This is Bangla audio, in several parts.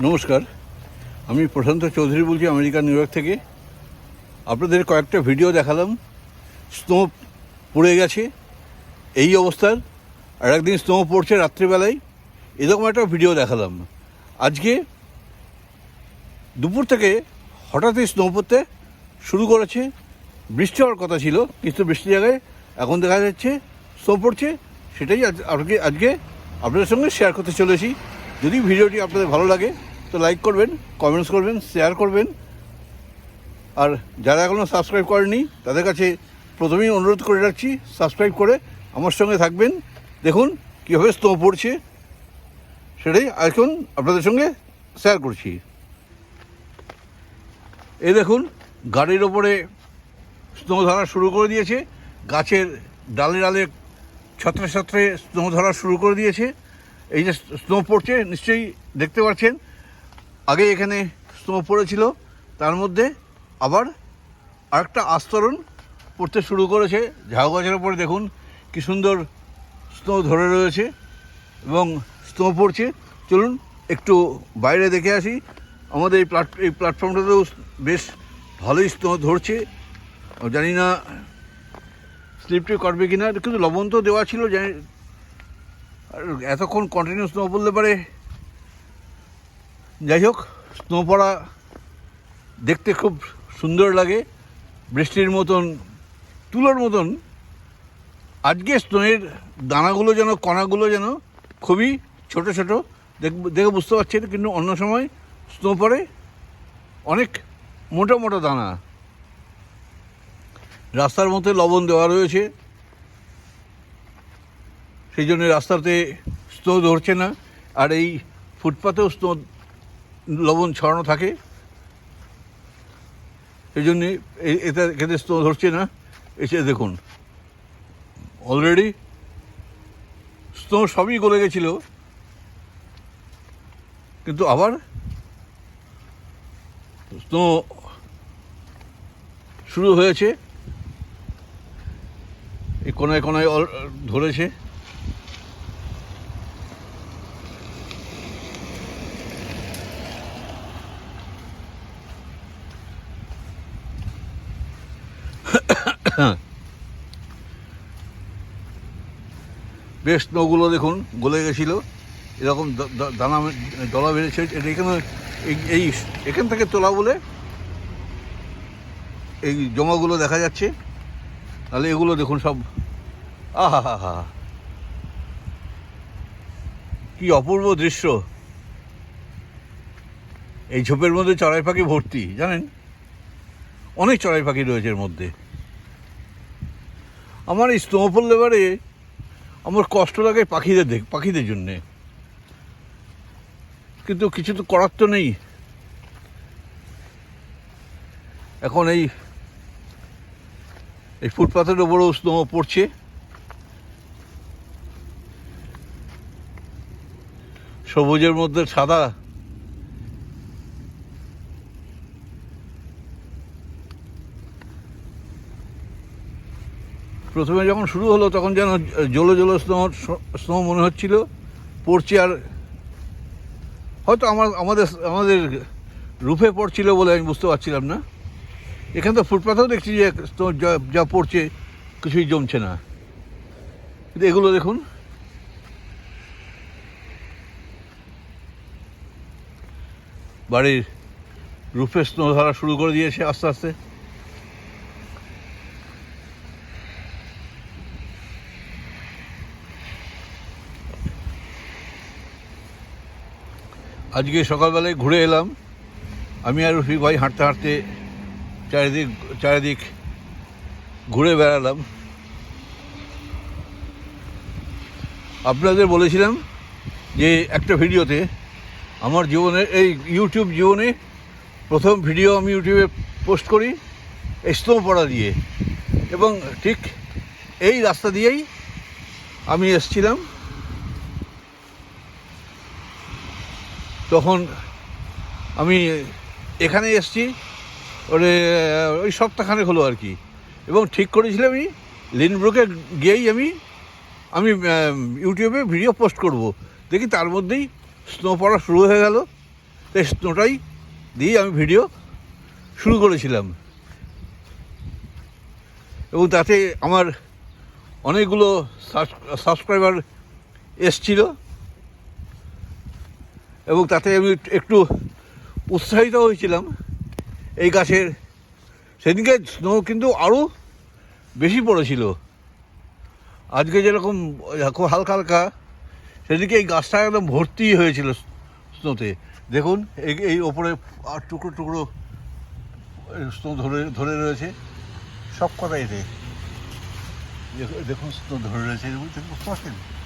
নমস্কার। আমি প্রশান্ত চৌধুরী বলছি আমেরিকা, নিউ ইয়র্ক থেকে। আপনাদের কয়েকটা ভিডিও দেখালাম। স্নো পড়ে গেছে। এই অবস্থার। আর একদিন স্নো পড়ছে রাত্রিবেলায়। এরকম একটা ভিডিও দেখালাম। আজকে দুপুর থেকে হঠাৎই স্নো পড়তে শুরু করেছে। বৃষ্টি হওয়ার কথা ছিল, কিন্তু বৃষ্টি জায়গায় এখন দেখা যাচ্ছে স্নো পড়ছে। সেটাই আজ- আজকে আজকে আপনাদের সঙ্গে শেয়ার করতে চলেছি। যদি ভিডিওটি আপনাদের ভালো লাগে তো লাইক করবেন কমেন্টস করবেন শেয়ার করবেন। আর যারা এখনও সাবস্ক্রাইব করেনি তাদের কাছে প্রথমেই অনুরোধ করে রাখছি সাবস্ক্রাইব করে আমার সঙ্গে থাকবেন। দেখুন কীভাবে স্নো পড়ছে, সেটাই এখন আপনাদের সঙ্গে শেয়ার করছি। এই দেখুন, গাড়ির ওপরে স্নো ধরা শুরু করে দিয়েছে। গাছের ডালে ডালে ছত্রে ছত্রে স্নো ধরা শুরু করে দিয়েছে। এই যে স্নো পড়ছে, নিশ্চয়ই দেখতে পাচ্ছেন। আগে এখানে স্নো পড়েছিল, তার মধ্যে আবার আরেকটা আস্তরণ পড়তে শুরু করেছে। ঝাউ গাছের উপরে দেখুন কি সুন্দর স্নো ধরে রয়েছে এবং স্নো পড়ছে। চলুন একটু বাইরে দেখে আসি। আমাদের এই প্ল্যাট এই প্ল্যাটফর্মটাতেও বেশ ভালোই স্নো ধরছে। জানি না স্লিপটি করবে কি না কিন্তু লবণ তো দেওয়া ছিল, জানি এতক্ষণ কন্টিনিউ স্নো পড়লে পারে যাই হোক স্নো পড়া দেখতে খুব সুন্দর লাগে। বৃষ্টির মতন, তুলোর মতন। আজকে স্নোয়ের দানাগুলো যেন, কণাগুলো যেন খুবই ছোট ছোট। দেখ- বুঝতে পারছেন কিন্তু অন্য সময় স্নো পড়ে অনেক মোটা মোটা দানা। রাস্তার মধ্যে লবণ দেওয়া রয়েছে। সেই জন্য রাস্তাতে স্নো ধরছে না। আর এই ফুটপাতেও স্নো লবণ ছড়ানো থাকে। এই জন্যে এটা খেতে ধরছে না, এসে দেখুন। অলরেডি স্নো সবই গলে গেছিল। কিন্তু আবার স্নো শুরু হয়েছে। এই কোনায় কোনায় অল- ধরেছে বেশ স্নোগুলো দেখুন, গলে গেছিল। এরকম দানা দলা বেড়েছে। এটা এখানে, এই- এই, এখান থেকে তোলা বলে এই জমাগুলো দেখা যাচ্ছে। তাহলে এগুলো দেখুন সব। আহা হা হা কি অপূর্ব দৃশ্য। এই ঝোপের মধ্যে চড়াই পাখি ভর্তি, জানেন? অনেক চড়াই পাখি রয়েছে এর মধ্যে। আমার এই স্নোফল লেবারে আমার কষ্ট লাগে পাখিদের দেখ, পাখিদের জন্যে। কিন্তু কিছু তো করার তো নেই। এখন এই এই ফুটপাথের ওপরেও স্নো পড়ছে। সবুজের মধ্যে সাদা প্রথমে যখন শুরু হলো, তখন যেন জলো জলো স্নো স্নো মনে হচ্ছিল। পড়ছে আর হয়তো আমার, আমাদের আমাদের রুফে পড়ছিল বলে আমি বুঝতে পারছিলাম না। এখানে তো ফুটপাথেও দেখছি যে স্নো যা পড়ছে, কিছুই জমছে না। কিন্তু এগুলো দেখুন। বাড়ির রুফে স্নো ধরা শুরু করে দিয়েছে আস্তে আস্তে। আজকে সকালবেলায় ঘুরে এলাম। আমি আর রফিক ভাই হাঁটতে হাঁটতে চারিদিক চারিদিক ঘুরে বেড়ালাম। আপনাদের বলেছিলাম যে একটা ভিডিওতে আমার জীবনের, এই ইউটিউব জীবনে প্রথম ভিডিও আমি ইউটিউবে পোস্ট করি পড়া দিয়ে। এবং ঠিক এই রাস্তা দিয়েই আমি এসছিলাম। তখন আমি এখানে এসছি, ওরে, ওই সপ্তাহখানেক হলো আর কি। এবং ঠিক করেছিলাম আমি, লিনব্রুকে গিয়েই আমি আমি ইউটিউবে ভিডিও পোস্ট করব। দেখি তার মধ্যেই স্নো পড়া শুরু হয়ে গেল। তাই স্নোটাই দিয়ে আমি ভিডিও শুরু করেছিলাম। এবং তাতে আমার অনেকগুলো সাবস্ক্রাইবার এসছিল। এবং তাতে আমি একটু উৎসাহিত হয়েছিলাম এই গাছের। সেদিনকে স্নো কিন্তু আরও বেশি পড়েছিল। আজকে যেরকম খুব হালকা হালকা সেদিকে এই গাছটা একদম ভর্তি হয়েছিল স্নোতে দেখুন, এই এই ওপরে আর টুকরো টুকরো স্নো ধরে ধরে রয়েছে সব কথা এতে। দেখুন- স্নো ধরে রয়েছে। বুঝতে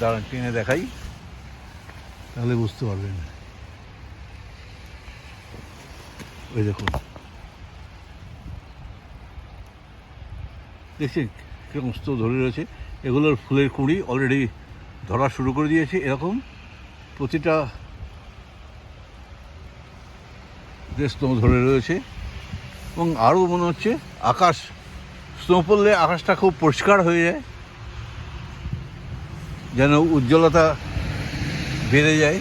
দাঁড়ান, টেনে দেখাই। তাহলে বুঝতে পারবেন। ওই দেখুন। দেখছেন কীরকম স্তো ধরে রয়েছে? এগুলোর ফুলের কুঁড়ি অলরেডি ধরা শুরু করে দিয়েছে, এরকম প্রতিটা যে ধরে রয়েছে। এবং আরও মনে হচ্ছে আকাশ স্নো পড়লে আকাশটা খুব পরিষ্কার হয়ে যায়। যেন উজ্জ্বলতা বেড়ে যায়।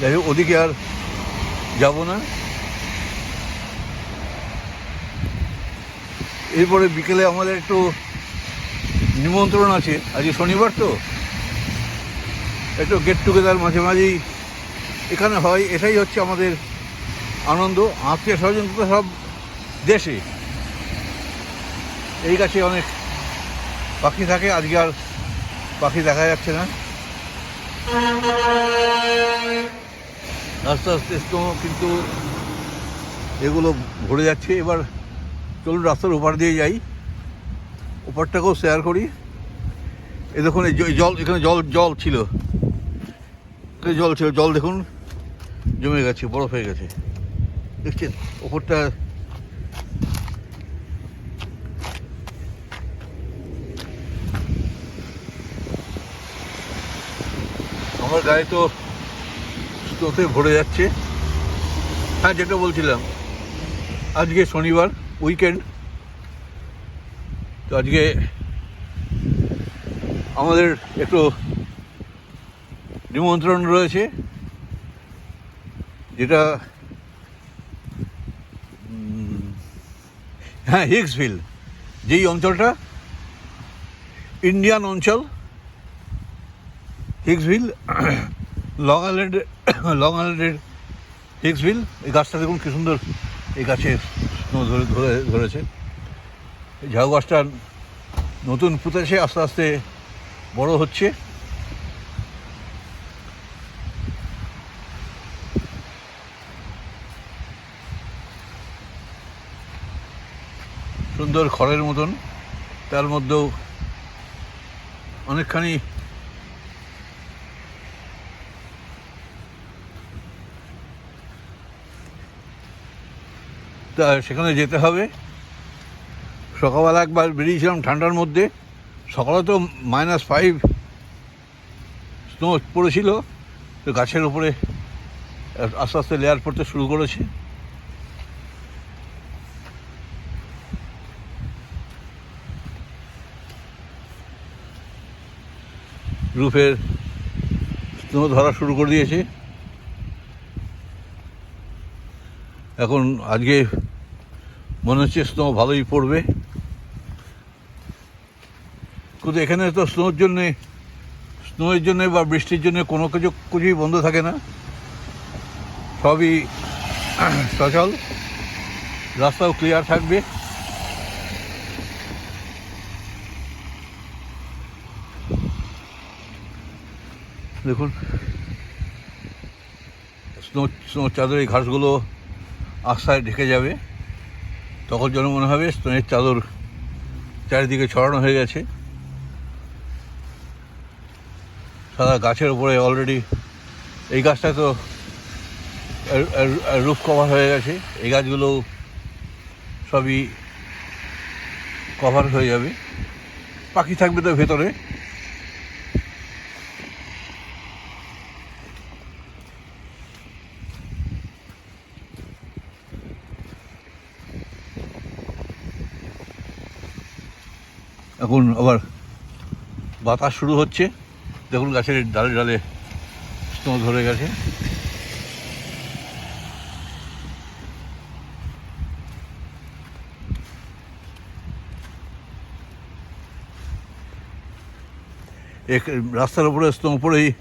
যাই হোক, ওদিকে আর যাব না। এরপরে বিকেলে আমাদের একটু নিমন্ত্রণ আছে। আজকে শনিবার তো। একটু গেট টুগেদার মাঝে মাঝেই এখানে হয়, এটাই হচ্ছে আমাদের আনন্দ। আত্মীয় স্বজন তো সব দেশে। এই গাছে অনেক পাখি থাকে, আজকে আর পাখি দেখা যাচ্ছে না। আস্তে আস্তে কিন্তু এগুলো ভরে যাচ্ছে। এবার চলুন রাস্তার ওপার দিয়ে যাই। ওপারটাকেও শেয়ার করি। এ দেখুন, এই জল, এখানে জল জল ছিল। এখানে জল ছিল। জল দেখুন, জমে গেছে, বরফ হয়ে গেছে। দেখছেন, ওপরটা আমার গায়ে তো স্নোতে ভরে যাচ্ছে। হ্যাঁ যেটা বলছিলাম, আজকে শনিবার উইকেন্ড তো আজকে আমাদের একটু নিমন্ত্রণ রয়েছে, যেটা হ্যাঁ হিক্সভিল যেই অঞ্চলটা ইন্ডিয়ান অঞ্চল। হিক্সভিল লং আইল্যান্ডের লং আইল্যান্ডের হিক্সভিল এই গাছটা দেখুন কি সুন্দর, এই গাছে ধরে ধরে, ধরেছে। এই ঝাউ গাছটা নতুন পুঁতেছে, আস্তে আস্তে বড় হচ্ছে। সুন্দর খড়ের মতন, তার মধ্যেও অনেকখানি তা সেখানে যেতে হবে। সকালবেলা একবার বেরিয়েছিলাম ঠান্ডার মধ্যে। সকালে তো মাইনাস ফাইভ স্নো পড়েছিল, তো গাছের উপরে আস্তে আস্তে লেয়ার পড়তে শুরু করেছে। রুফের স্নো ধরা শুরু করে দিয়েছে। এখন আজকে মনে হচ্ছে স্নো ভালোই পড়বে। কিন্তু এখানে তো স্নোর জন্যে স্নোয়ের জন্যে বা বৃষ্টির জন্য কোনো কিছু কিছুই বন্ধ থাকে না। সবই সচল। রাস্তাও ক্লিয়ার থাকবে। দেখুন স্নো স্নো চাদরের ঘাসগুলো আস্তায় ঢেকে যাবে। তখন যেন মনে হবে স্নোয়ের চাদর চারিদিকে ছড়ানো হয়ে গেছে। সাদা গাছের উপরে অলরেডি এই গাছটা তো রুফ কভার হয়ে গেছে। এই গাছগুলো সবই কভার হয়ে যাবে। পাখি থাকবে তো ভেতরে। এখন আবার বাতাস শুরু হচ্ছে। দেখুন গাছের ডালে ডালে স্নো ধরে গেছে। এক- রাস্তার উপরে স্নো উপরেই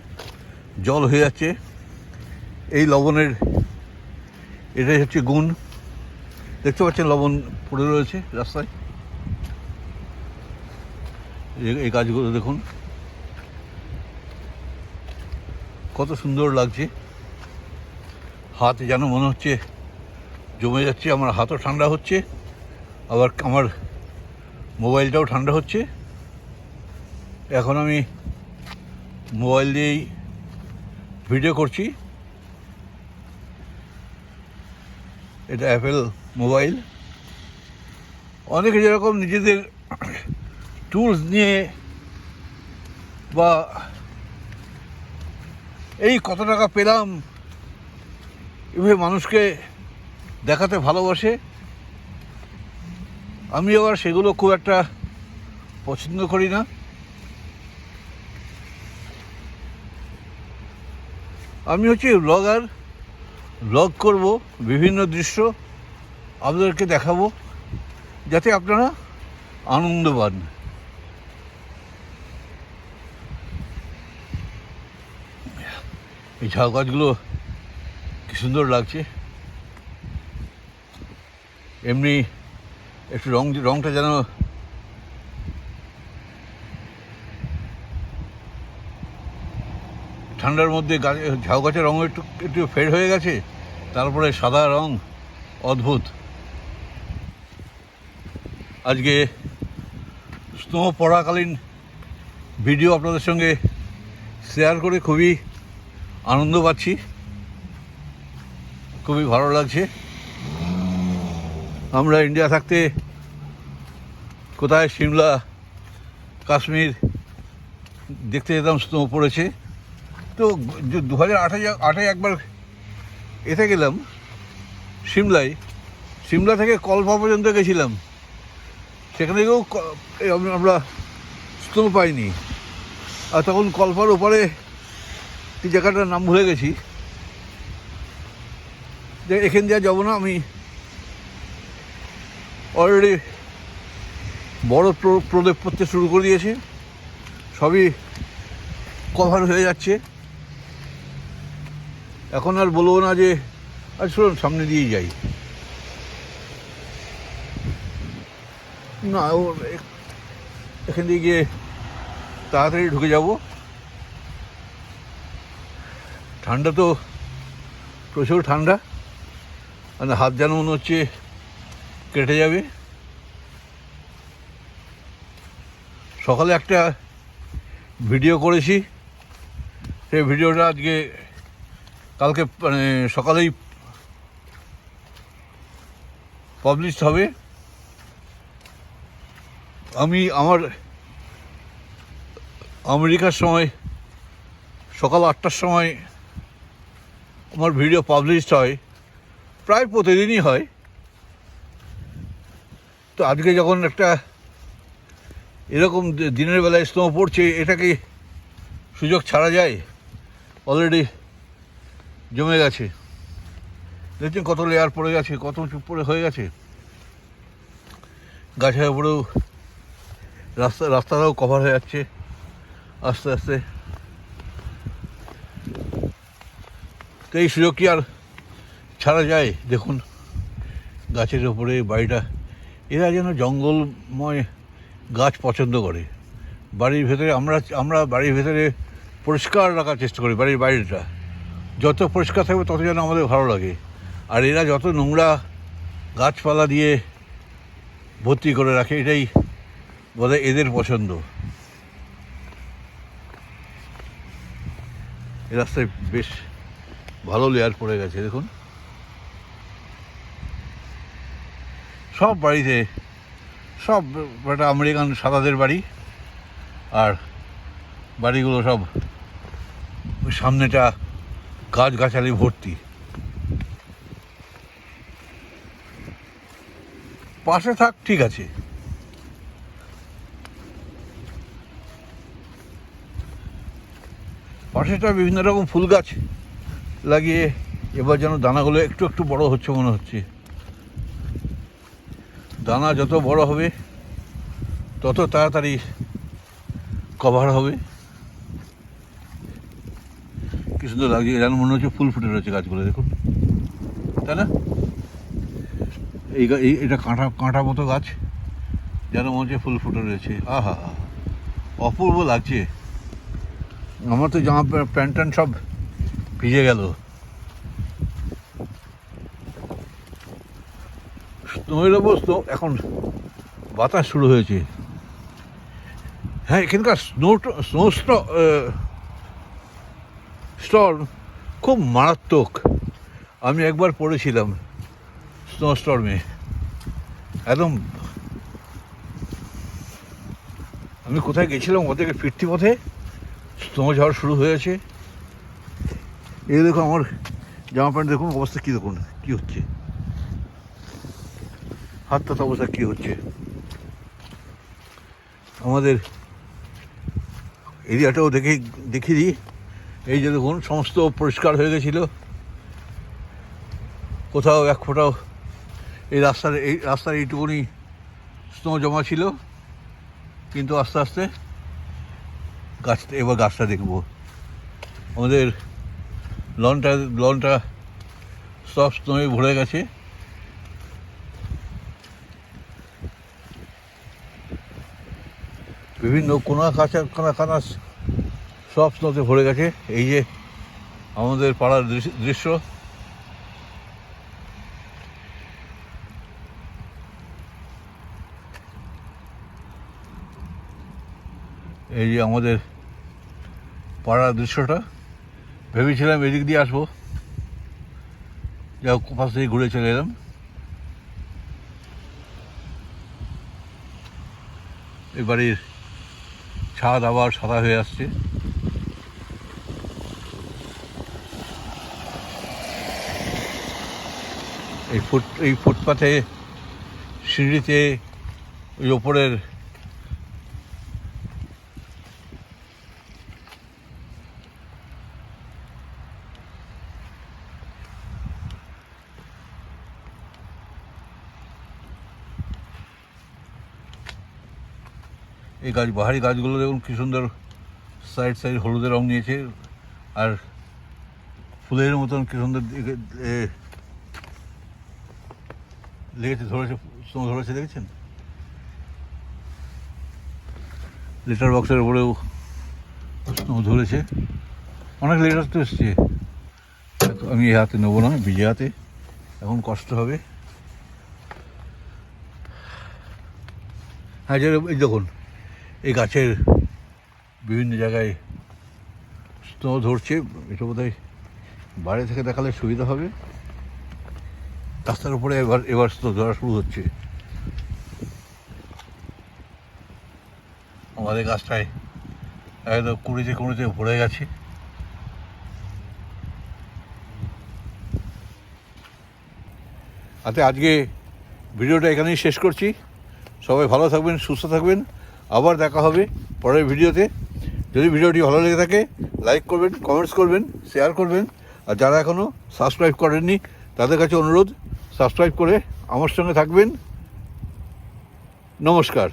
জল হয়ে যাচ্ছে। এই লবণের এটাই হচ্ছে গুণ। দেখতে পাচ্ছেন লবণ পড়ে রয়েছে রাস্তায়। এই- গাছগুলো দেখুন। কত সুন্দর লাগছে। হাত যেন মনে হচ্ছে জমে যাচ্ছে, আমার হাতও ঠান্ডা হচ্ছে, আবার আমার মোবাইলটাও ঠান্ডা হচ্ছে। এখন আমি মোবাইল দিয়েই ভিডিও করছি। এটা অ্যাপেল মোবাইল। অনেকে যেরকম নিজেদের টুলস নিয়ে বা এই কত টাকা পেলাম এভাবে মানুষকে দেখাতে ভালোবাসে, আমি আবার সেগুলো খুব একটা পছন্দ করি না। আমি হচ্ছে ব্লগার ব্লগ করব, বিভিন্ন দৃশ্য আপনাদেরকে দেখাবো, যাতে আপনারা আনন্দ পান। এই ঝাউ গাছগুলো কি সুন্দর লাগছে। এমনি একটু রং, রংটা যেন ঠান্ডার মধ্যে ঝাউ গাছের রঙ একটু একটু ফেড হয়ে গেছে, তারপরে সাদা রং অদ্ভুত। আজকে স্নো পড়াকালীন ভিডিও আপনাদের সঙ্গে শেয়ার করে খুবই আনন্দ পাচ্ছি। খুবই ভালো লাগছে। আমরা ইন্ডিয়া থাকতে কোথায়? সিমলা, কাশ্মীর দেখতে যেতাম, স্নো পড়েছে। তো দু হাজার আটে আটে একবার এতে গেলাম, সিমলায়। সিমলা থেকে কল্পা পর্যন্ত গেছিলাম। সেখানে গিয়েও আমরা- স্নো পাইনি। আর তখন কল্পার ওপারে কি জায়গাটার নাম ভুলে গেছি। যে এখান দিয়ে যাব না আমি। অলরেডি বড় প্র- প্রলেপ পড়তে শুরু করে দিয়েছে। সবই কভার হয়ে যাচ্ছে। এখন আর বলব না যে, আর শুনুন সামনে দিয়ে যাই। না এখান দিয়ে গিয়ে তাড়াতাড়ি ঢুকে যাব। ঠান্ডা তো প্রচুর ঠান্ডা। মানে হাত যেন মনে হচ্ছে কেটে যাবে। সকালে একটা ভিডিও করেছি। সেই ভিডিওটা আজকে কালকে মানে সকালেই পাবলিশ হবে। আমি আমার আমেরিকার সময় সকাল আটটার সময় আমার ভিডিও পাবলিশড হয়, প্রায় প্রতিদিনই হয়। তো আজকে যখন একটা এরকম দিনের বেলায় স্নো পড়ছে, এটা কি সুযোগ ছাড়া যায়? অলরেডি জমে গেছে। দেখছেন কত লেয়ার পড়ে গেছে, কত চুপ পড়ে হয়ে গেছে। গাছের উপরেও রাস্তা, রাস্তাটাও কভার হয়ে যাচ্ছে, আস্তে আস্তে। তো এই সুযোগ কি আর ছাড়া যায়? দেখুন, গাছের ওপরে বাড়িটা। এরা যেন জঙ্গলময় গাছ পছন্দ করে। বাড়ির ভেতরে আমরা আমরা বাড়ির ভেতরে পরিষ্কার রাখার চেষ্টা করি বাড়ির বাইরেটা। যত পরিষ্কার থাকবে তত যেন আমাদের ভালো লাগে। আর এরা যত নোংরা গাছপালা দিয়ে ভর্তি করে রাখে, এটাই বোধহয় এদের পছন্দ। এ রাস্তায় বেশ ভালো লেয়ার পড়ে গেছে, দেখুন। সব বাড়িতে, সব একটা আমেরিকান সাদাদের বাড়ি, আর বাড়িগুলো সব ওই সামনেটা গাছগাছালি ভর্তি। পাশে থাক, ঠিক আছে। পাশেটা বিভিন্ন রকম ফুল গাছ। লাগিয়ে এবার যেন দানাগুলো একটু একটু বড় হচ্ছে মনে হচ্ছে। দানা যত বড় হবে, তত তাড়াতাড়ি কভার হবে। কি সুন্দর লাগছে যেন মনে হচ্ছে ফুল ফুটে রয়েছে গাছগুলো, দেখুন। তাই না? এই এটা কাঁটা কাঁটা মতো গাছ, যেন মনে হচ্ছে ফুল ফুটে রয়েছে। আহা অপূর্ব লাগছে। আমার তো জামা প্যা- প্যান্ট ট্যান্ট সব ভিজে গেল। ওপর এখন বাতাস শুরু হয়েছে। হ্যাঁ এখানকার স্নো স্নো স্টর্ম খুব মারাত্মক। আমি একবার পড়েছিলাম স্নো স্টর্মে একদম। আমি কোথায় গেছিলাম ওদেরকে ফিরতি পথে স্নো ঝড় শুরু হয়েছে। এই দেখুন আমার জামা প্যান্ট দেখুন, অবস্থা কী দেখুন, কী হচ্ছে? হাত তাত অবস্থা কী হচ্ছে? আমাদের এরিয়াটাও দেখে, দেখিয়ে দিই। এই যে দেখুন, সমস্ত পরিষ্কার হয়ে গেছিল। কোথাও এক ফোঁটাও এই রাস্তার এই রাস্তার এইটুকুনি স্নো জমা ছিল। কিন্তু আস্তে আস্তে গাছটা এবার গাছটা দেখব। আমাদের লনটা লনটা সব স্নোয়ে ভরে গেছে। বিভিন্ন কোনা কাঁচা কানা কানা সব স্নোতে ভরে গেছে। এই যে আমাদের পাড়ার দৃশ্য। এই যে আমাদের পাড়ার দৃশ্যটা। ভেবেছিলাম এদিক দিয়ে আসব। যা পাশ থেকে ঘুরে চলে এলাম। এই বাড়ির ছাদ আবার সাদা হয়ে আসছে। এই ফুট এই ফুটপাথে সিঁড়িতে ওই ওপরের এই গাছ, বাহারি গাছগুলো দেখুন কী সুন্দর সাইড সাইড হলুদের রং নিয়েছে। আর ফুলের মতন কি সুন্দর লেগেছে, ধরেছে ধরেছে, দেখেছেন? লেটার বক্সের উপরেও স্নো ধরেছে। অনেক লেটার তো এসছে। আমি এই হাতে নেব না ভিজে হাতে। এখন কষ্ট হবে। হ্যাঁ যে এই দেখুন। এই গাছের বিভিন্ন জায়গায় স্নো ধরছে, এটা বোধহয় বাইরে থেকে দেখালে সুবিধা হবে। রাস্তার উপরে এবার এবার স্নো ধরা শুরু হচ্ছে। আমাদের গাছটায় একদম কুড়িতে কুড়িতে ভরে গেছে। আতে আজকে ভিডিওটা এখানেই শেষ করছি। সবাই ভালো থাকবেন, সুস্থ থাকবেন। আবার দেখা হবে পরের ভিডিওতে। যদি ভিডিওটি ভালো লেগে থাকে লাইক করবেন কমেন্টস করবেন শেয়ার করবেন। আর যারা এখনও সাবস্ক্রাইব করেননি, তাদের কাছে অনুরোধ সাবস্ক্রাইব করে আমার সঙ্গে থাকবেন। নমস্কার।